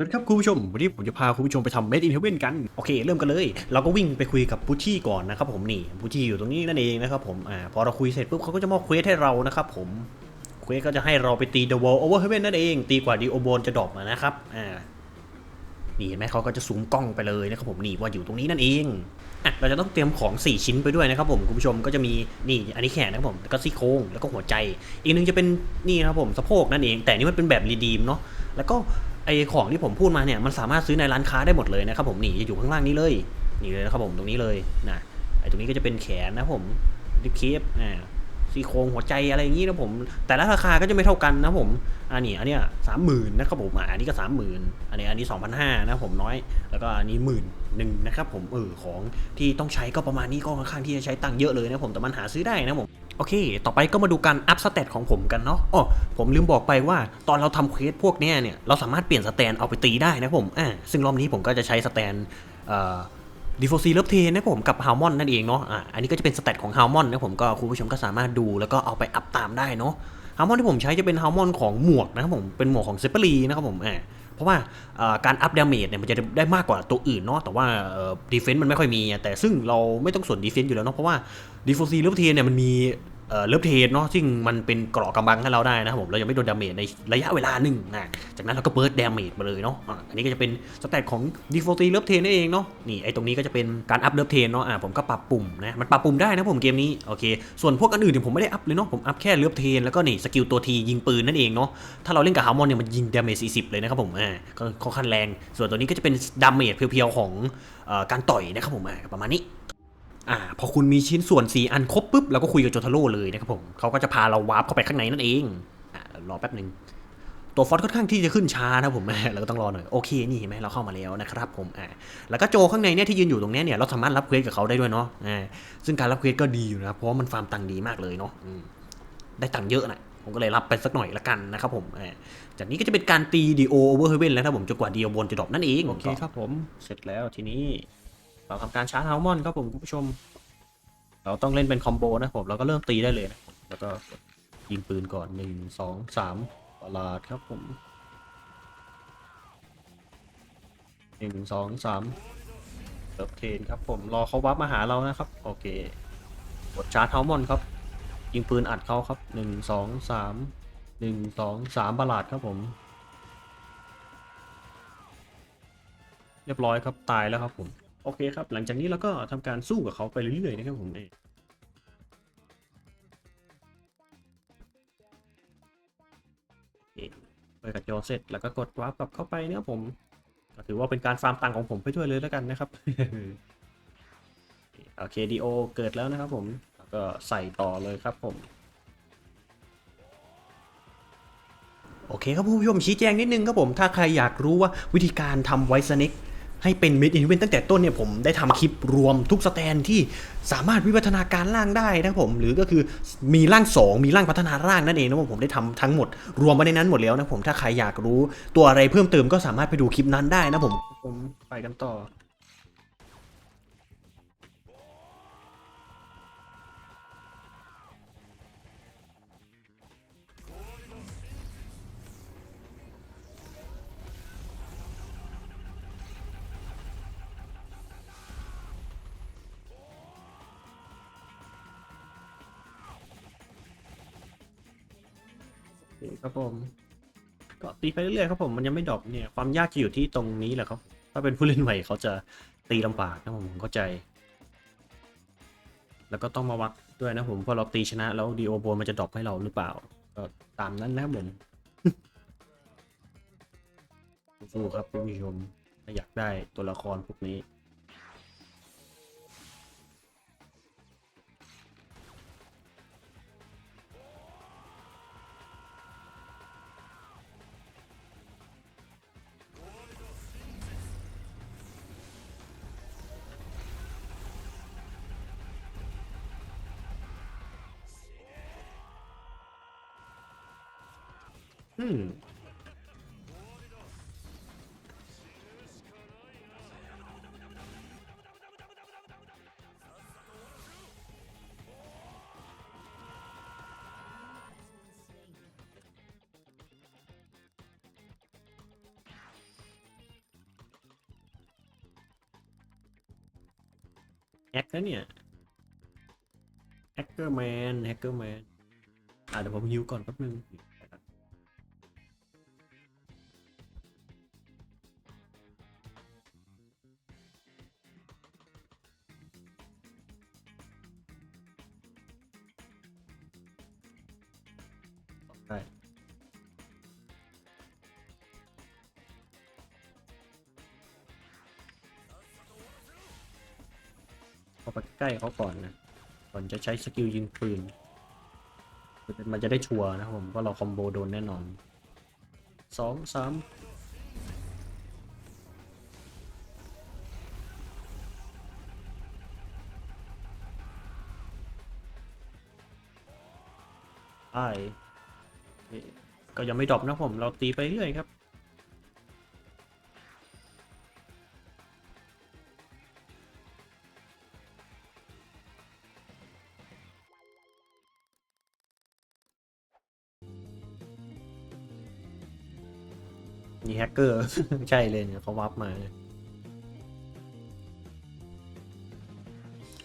สวัสดีครับคุณผู้ชมวันนี้ผมจะพาคุณผู้ชมไปทำเมดอินเทเวนกันโอเค เริ่มกันเลย เราก็วิ่งไปคุยกับพุชชี่ก่อนนะครับผมนี่พุชชี่อยู่ตรงนี้นั่นเองนะครับผมอ่าพอเราคุยเสร็จปุ๊บเขาก็จะมอบเควสให้เรานะครับผมเควสก็จะให้เราไปตี The Wall Over Heaven นั่นเองตีกว่าดีโอบนจะดรอปนะครับอ่านี่เห็นไหมเขาก็จะซูมกล้องไปเลยนะครับผมนี่ว่าอยู่ตรงนี้นั่นเอง อะเราจะต้องเตรียมของ 4 ชิ้นไปด้วยนะครับผมคุณผู้ชมก็จะมีนี่อันนี้แขนนะครับผมแล้วก็ซี่โครงแล้วก็หัวใจ อีกหนึงจะเป็นนี่นะครับผมสะโพกนั่นเอง แต่นี่มันเป็นแบบรีดีมเนาะแล้วก็ไอของที่ผมพูดมาเนี่ยมันสามารถซื้อในร้านค้าได้หมดเลยนะครับผมนี่จะอยู่ข้างล่างนี้เลยนี่เลยนะครับผมตรงนี้เลยนะไอตรงนี้ก็จะเป็นแขนนะครับผมดิฟเคฟอ่า ซี่โครงหัวใจอะไรอย่างนี้นะผม แต่ละราคาก็จะไม่เท่ากันนะผมอันนี้อันเนี้ยสามหมื่นนะครับผมอันนี้ก็สามหมื่นอันนี้อันนี้สองพันห้านะผมน้อย แล้วก็อันนี้หมื่นหนึ่งนะครับผมเออของที่ต้องใช้ก็ประมาณนี้ก็ค่อนข้างที่จะใช้ตังค์เยอะเลยนะผมแต่มันหาซื้อได้นะผมโอเค ต่อไปก็มาดูการอัพสเตตของผมกันเนาะอ๋อผมลืมบอกไปว่าตอนเราทำเควสพวกเนี้ยเนี่ย เราสามารถเปลี่ยนสแตนเอาไปตีได้นะผม อ่า ซึ่งรอบนี้ผมก็จะใช้สแตนเอ่อ ดีโฟซีเลิฟเทนนะผมกับฮาวมอนนั่นเองเนาะอ่าอันนี้ก็จะเป็นสเตตของฮาวมอนนะผมก็คุณผู้ชมก็สามารถดูแล้วก็เอาไปอัพตามได้เนาะฮาวมอนที่ผมใช้จะเป็นฮาวมอนของหมวกนะครับผมเป็นหมวกของเซเปอรีนะครับผมอ่าเพราะว่าการอัพดาเมจเนี่ยมันจะได้มากกว่าตัวอื่นเนาะแต่ว่าดีเฟนต์มันไม่ค่อยมี แต่ซึ่งเราไม่ต้องสนดีเฟนต์อยู่แล้วเนาะเพราะว่าดีโฟซีเลิฟเทนเนี่ยมันมีเอ่อเลิฟเทนเนาะซึ่งมันเป็นเกราะกำบังให้เราได้นะครับผมเรายังไม่โดนดาเมจในระยะเวลาหนึ่งนะ จากนั้นเราก็เบิร์ดเดาเมจมาเลยเนาะอันนี้ก็จะเป็นสเตตของดีโฟตีเลิฟเทนนั่นเองเนาะนี่ไอตรงนี้ก็จะเป็นการอัพเลิฟเทนเนาะอะผมก็ปรับปุ่มนะมันปรับปุ่มได้นะผมเกมนี้โอเค ส่วนพวกอันอื่นเนี่ยผมไม่ได้อัพเลยเนาะผมอัพแค่เลิฟเทนแล้วก็นี่สกิลตัวทียิงปืนนั่นเองเนาะถ้าเราเล่นกับฮาร์มอนเนี่ยมันยิงเดาเมจ40 เลยนะครับผมอ่าก็ค่อนข้างแรง ส่วนตัวนี้ก็จะเป็นดาเมจเพียวๆของอการต่อยนะครับผมอ่าประมาณนี้อ่าพอคุณมีชิ้นส่วน 4 อันครบปุ๊บเราก็คุยกับโจทาโร่เลยนะครับผมเขาก็จะพาเราวาร์ปเข้าไปข้างในนั่นเองอ่ารอแป๊บหนึ่ง ตัวฟอนต์ค่อนข้างที่จะขึ้นช้านะผมเราก็ต้องรอหน่อยโอเคนี่เห็นไหมเราเข้ามาแล้วนะครับผมอ่าแล้วก็โจข้างในเนี่ยที่ยืนอยู่ตรงเนี้ยเนี่ยเราสามารถรับเควสกับเขาได้ด้วยเนาะอ่าซึ่งการรับเควสก็ดีอยู่นะเพราะว่ามันฟาร์มตังค์ดีมากเลยเนาะอืมได้ตังค์เยอะนะผมก็เลยรับไปสักหน่อยละกันนะครับผมอ่าจากนี้ก็จะเป็นการตีดีโอโอเวอร์เฮเว่นแล้วถ้าผมจนกว่าดีโอบนจะดรอปนั่นเองโอเคครับผมเสร็จแล้วทีนี้เราทำการชาร์จฮาร์มอนครับผมคุณผู้ชม เราต้องเล่นเป็นคอมโบนะผมเราก็เริ่มตีได้เลยนะแล้วก็ยิงปืนก่อนหนึ่งสองสาม ประหลาดครับผมหนึ่งสองสามเติร์ฟเทนครับผมรอเขาวับมาหาเรานะครับ โอเคกดชาร์จเฮามอนครับ ยิงปืนอัดเขาครับหนึ่งสองสามหนึ่งสองสามประหลาดครับผม เรียบร้อยครับตายแล้วครับผม โอเคครับ หลังจากนี้เราก็ทำการสู้กับเขาไปเรื่อยๆนะครับผมเอง ไปกับจอเสร็จแล้วก็กดวาร์ปกลับเข้าไปเนี่ยผมก็ถือว่าเป็นการฟาร์มตังค์ของผมไปด้วยเลยแล้วกันนะครับโอเคดีโอเกิดแล้วนะครับผมแล้วก็ใส่ต่อเลยครับผมโอเคครับผู้ชมชี้แจงนิดนึงครับผมถ้าใครอยากรู้ว่าวิธีการทำไวซ์เน็ก ให้เป็นมิดอินเวนตั้งแต่ต้นเนี่ยผมได้ทำคลิปรวมทุกสแตนที่สามารถวิวัฒนาการร่างได้นะผม หรือก็คือมีร่าง 2 มีร่างพัฒนาร่างนั่นเองนะผมได้ทำทั้งหมด รวมไว้ในนั้นหมดแล้วนะผมถ้าใครอยากรู้ตัวอะไรเพิ่มเติมก็สามารถไปดูคลิปนั้นได้นะผมผมไปกันต่อ คครับผม ก็ตีไปเรื่อยๆครับผมมันยังไม่ดรอปเนี่ยความยากจะอยู่ที่ตรงนี้แหละครับ ถ้าเป็นผู้เล่นใหม่เขาจะตีลำบากนะผมเข้าใจ แล้วก็ต้องมาวัดด้วยนะผมพอเราตีชนะแล้วดีโอโบมันจะดรอปให้เราหรือเปล่า ก็ตามนั้นนะครับผมสู้ครับคุณผู้ชมถ้าอยากได้ตัวละครพวกนี้ อืมแอคนเนี่ยแฮกเกอร์แมนแฮกเกอร์แมนอะเดี๋ยวผมฮิวก่อนแป๊บนึง เข้าไปใกล้เขาก่อนนะก่อนจะใช้สกิลยิงปืน มันจะได้ชัวร์นะผมว่าเราคอมโบโดนแน่นอนสองสามไอ้นี่ก็ยังไม่ดรอปนะผม เราตีไปเรื่อยครับ เกอร์ ใช่เลยเนี่ยเขาวับมา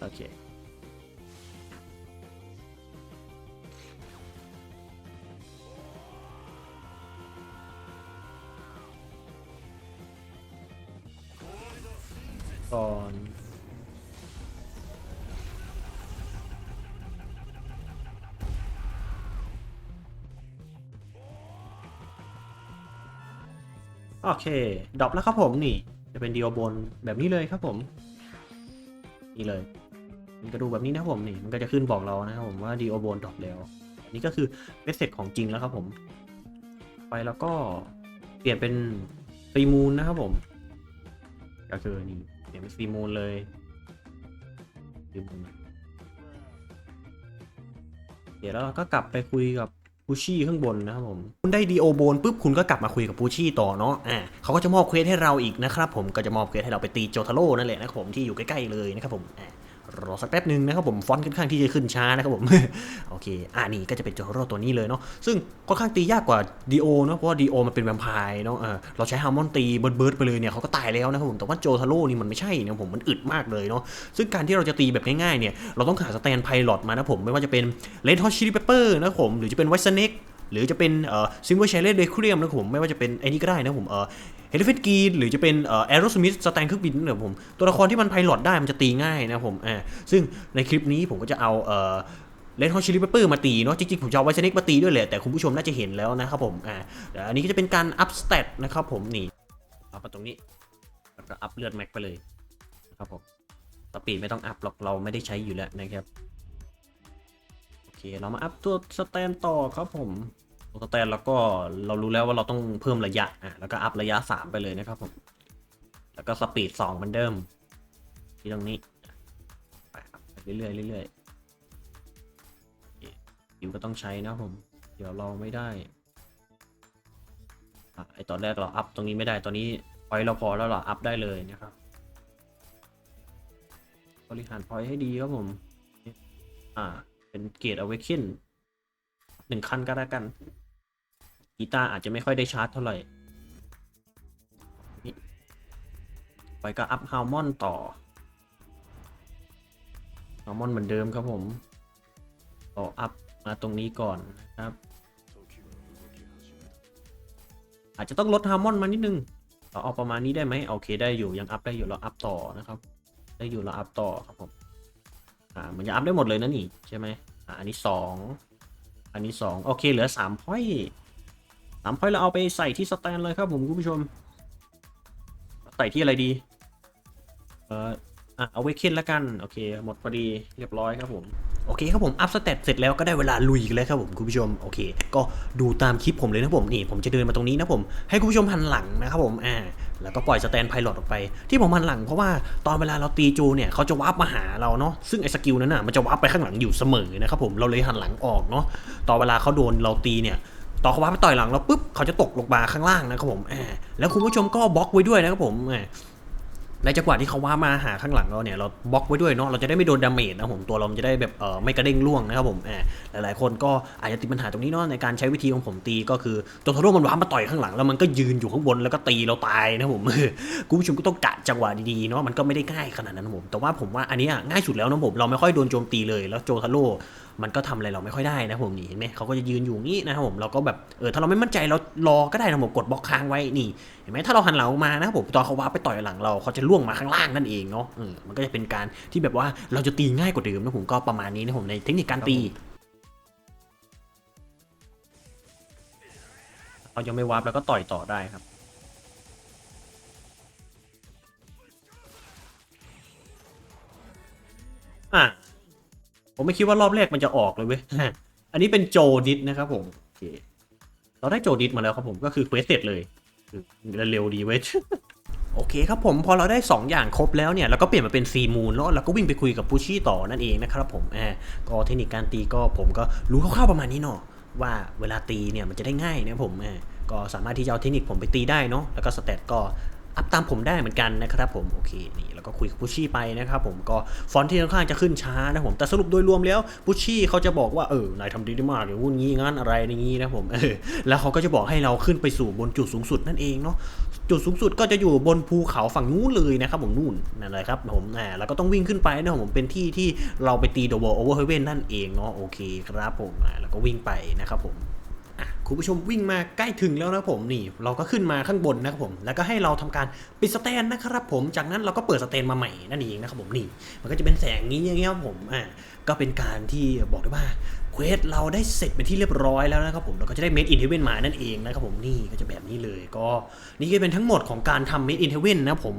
โอเคก่อน โอเคดรอปแล้วครับผมนี่ จะเป็นดีโอบนแบบนี้เลยครับผม นี่เลย มันก็ดูแบบนี้นะครับผมนี่ มันก็จะขึ้นบอกเรานะครับผมว่าดีโอบนดรอปแล้ว อันนี้ก็คือเมสเซจของจริงแล้วครับผม ไปแล้วก็เปลี่ยนเป็นซีมูนนะครับผม ก็คือนี่เปลี่ยนเป็นซีมูนเลยซีมูนเดี๋ยวแล้วเราก็กลับไปคุยกับ ปูชี่ข้างบนนะครับผมคุณได้ดีโอโบนปุ๊บคุณก็กลับมาคุยกับปูชี่ต่อเนาะอ่าเขาก็จะมอบเควสให้เราอีกนะครับผมก็จะมอบเควสให้เราไปตีโจทาโร่นั่นแหละนะครับผมที่อยู่ใกล้ๆเลยนะครับผมอ่า รอสักแป๊บหนึ่งนะครับผมฟอนต์ค่อนข้างที่จะขึ้นช้านะครับผมโอเคอ่านี่ก็จะเป็นโจโร่ตัวนี้เลยเนาะซึ่งค่อนข้างตียากกว่าดีโอเนาะเพราะว่าดีโอมันเป็นแวมไพร์เนาะเออเราใช้ฮาร์มอนตีเบิร์ดเบิร์ดไปเลยเนี่ยเขาก็ตายแล้วนะครับผมแต่ว่าโจทาโร่นี่มันไม่ใช่นะผมมันอึดมากเลยเนาะซึ่งการที่เราจะตีแบบง่ายๆเนี่ยเราต้องหาสแตนไพลอตมานะผมไม่ว่าจะเป็นเลนทอชิลิเปเปอร์นะครับผมหรือจะเป็นไวซ์เน็ก หรือจะเป็นเอ่อซิมเวอร์เชเลเดครียมนะผมไม่ว่าจะเป็นไอ้นี่ก็ได้นะผมเอ่อเฮลิเฟตกีหรือจะเป็นเอ่อแอโรสมิธสแตนเครื่องบินนะผมตัวละครที่มันไพลอตได้มันจะตีง่ายนะผมอ่าซึ่งในคลิปนี้ผมก็จะเอาเอ่อเลนฮอชิลิเปเปอร์มาตีเนาะจริงๆ ผมจะเอาไวซ์เน็กมาตีด้วยแหละ แต่คุณผู้ชมน่าจะเห็นแล้วนะครับผมอ่าเดี๋ยวอันนี้ก็จะเป็นการอัพสเตตนะครับผมนี่เอามาตรงนี้แล้วก็อัพเลือดแม็กไปเลยนะครับผมสปีดไม่ต้องอัพหรอกเราไม่ได้ใช้อยู่แล้วนะครับ เคเรามาอัพตัวสแตนต่อครับผมตัวสแตนแล้วก็เรารู้แล้วว่าเราต้องเพิ่มระยะอะแล้วก็อัพระยะ 3 ไปเลยนะครับผม แล้วก็สปีด2เหมือนเดิม ที่ตรงนี้ไปครับเรื่อยๆเรื่อยๆคิวก็ต้องใช้นะผม เดี๋ยวเราไม่ได้อะไอตอนแรกเราอัพตรงนี้ไม่ได้ตอนนี้พอยเราพอแล้วเราอัพได้เลยนะครับบริหารพอยให้ดีครับผม อ่า เป็นเกียร์อเวคินหนึ่งคันก็แล้วกันกีตาร์อาจจะไม่ค่อยได้ชาร์จเท่าไหร่ไปก็อัพฮาร์มอนต่อฮาร์มอนเหมือนเดิมครับผมต่ออัพมาตรงนี้ก่อนนะครับ อาจจะต้องลดฮาร์มอนมานิดนึงเราเอาประมาณนี้ได้ไหมโอเคได้อยู่ยังอัพได้อยู่เราอัพต่อนะครับ ได้อยู่เราอัพต่อครับผม อ่ามันจะอัพได้หมดเลยนะนี่ใช่ไหมอ่าอันนี้สองอันนี้สองโอเคเหลือสามพอยสามพอยเราเอาไปใส่ที่สแตนเลยครับผมคุณผู้ชม ใส่ที่อะไรดี เอออะเอาไว้เคนละกัน โอเค หมดพอดีเรียบร้อยครับผมโอเคครับผมอัพสเตตเสร็จแล้วก็ได้เวลาลุยกันแล้วครับผมคุณผู้ชมโอเค ก็ดูตามคลิปผมเลยนะผมนี่ผมจะเดินมาตรงนี้นะผมให้คุณผู้ชมหันหลังนะครับผมอ่า แล้วก็ปล่อยสแตนไพลอตออกไป ที่ผมหันหลังเพราะว่าตอนเวลาเราตีจูเนี่ยเขาจะวาร์ปมาหาเราเนาะซึ่งไอ้สกิลนั้นน่ะมันจะวาร์ปไปข้างหลังอยู่เสมอนะครับผมเราเลยหันหลังออกเนาะตอนเวลาเขาโดนเราตีเนี่ยต่อเขาวาร์ปไปต่อยหลังเราปุ๊บเขาจะตกลงมาข้างล่างนะครับผมแล้วคุณผู้ชมก็บล็อกไว้ด้วยนะครับผมแในจังหวะที่เขาว่ามาหาข้างหลังเราเนี่ยเราบล็อกไว้ด้วยเนาะเราจะได้ไม่โดนดาเมจนะผมตัวเราจะได้แบบเออไม่กระเด้งร่วงนะครับผมแอบหลายๆ คนก็อาจจะติดปัญหาตรงนี้เนาะในการใช้วิธีของผมตีก็คือโจทาโร่มันว้ามาต่อยข้างหลังแล้วมันก็ยืนอยู่ข้างบนแล้วก็ตีเราตายนะผมคุณผู้ชมก็ต้องกะจังหวะดีๆเนาะมันก็ไม่ได้ง่ายขนาดนั้นผมแต่ว่าผมว่าอันนี้ง่ายสุดแล้วนะผมเราไม่ค่อยโดนโจมตีเลยแล้วโจทาโร่มันก็ทำอะไรเราไม่ค่อยได้นะผมนี่เห็นไหมเขาก็จะยืนอยู่งี้นะครับผมเราก็แบบเออถ้าเราไม่มั่นใจเรารอก็ได้นะผมกดบล็อกค้างไว้นี่เห็นไหมถ้าเราหันหลังมานะครับผมตอนเขาว้าไปต่อยหลังเราเขาจะล่วงมาข้างล่างนั่นเองเนาะเออมันก็จะเป็นการที่แบบว่าเราจะตีง่ายกว่าเดิมนะผมก็ประมาณนี้นะผมในเทคนิคการตีเรายังไม่วาร์ปแล้วก็ต่อยต่อได้ครับอะ ผมไม่คิดว่ารอบแรกมันจะออกเลยเว้ย อันนี้เป็นโจดิสนะครับผมโอเคเราได้โจดิสมาแล้วครับผมก็คือเควสเสร็จเลยคือเร็วดีเว้ยโอเคครับผมพอเราได้ 2 อย่างครบแล้วเนี่ยเราก็เปลี่ยนมาเป็นซีมูนแล้วเราก็วิ่งไปคุยกับปูชี่ต่อนั่นเองนะครับผมแอบก็เทคนิคการตีก็ผมก็รู้คร่าวๆประมาณนี้เนาะว่าเวลาตีเนี่ยมันจะได้ง่ายนะผมแอบก็สามารถที่จะเอาเทคนิคผมไปตีได้เนาะแล้วก็สเตตก็ อัพตามผมได้เหมือนกันนะครับผมโอเคนี่แล้วก็คุยกับปูชี่ไปนะครับผมก็ฟอนต์ที่ค่อนข้างจะขึ้นช้านะผมแต่สรุปโดยรวมแล้วปูชี่เขาจะบอกว่าเออนายทำดีได้มากอย่างงู้นงี้งั้นอะไรอย่างงี้นะผมเออแล้วเขาก็จะบอกให้เราขึ้นไปสู่บนจุดสูงสุดนั่นเองเนาะจุดสูงสุดก็จะอยู่บนภูเขาฝั่งนู้นเลยนะครับผมนู่นนั่นเลยครับผมอ่าแล้วก็ต้องวิ่งขึ้นไปนะครับผมเป็นที่ที่เราไปตีโดวอลโอเวอร์เฮเวนนั่นเองเนาะโอเคครับผมอ่าแล้วก็วิ่งไปนะครับผม คุณผู้ชมวิ่งมาใกล้ถึงแล้วนะผมนี่เราก็ขึ้นมาข้างบนนะครับผม แล้วก็ให้เราทำการปิดสแตนนะครับผมจากนั้นเราก็เปิดสแตนมาใหม่นั่นเองนะครับผมนี่ มันก็จะเป็นแสงนี้อย่างเงี้ยครับผมอ่าก็เป็นการที่บอกได้ว่าเควสเราได้เสร็จเป็นที่เรียบร้อยแล้วนะครับผมเราก็จะได้ Made in Heaven มานั่นเองนะครับผมนี่ก็จะแบบนี้เลยก็นี่ก็เป็นทั้งหมดของการทำ Made in Heaven นะผม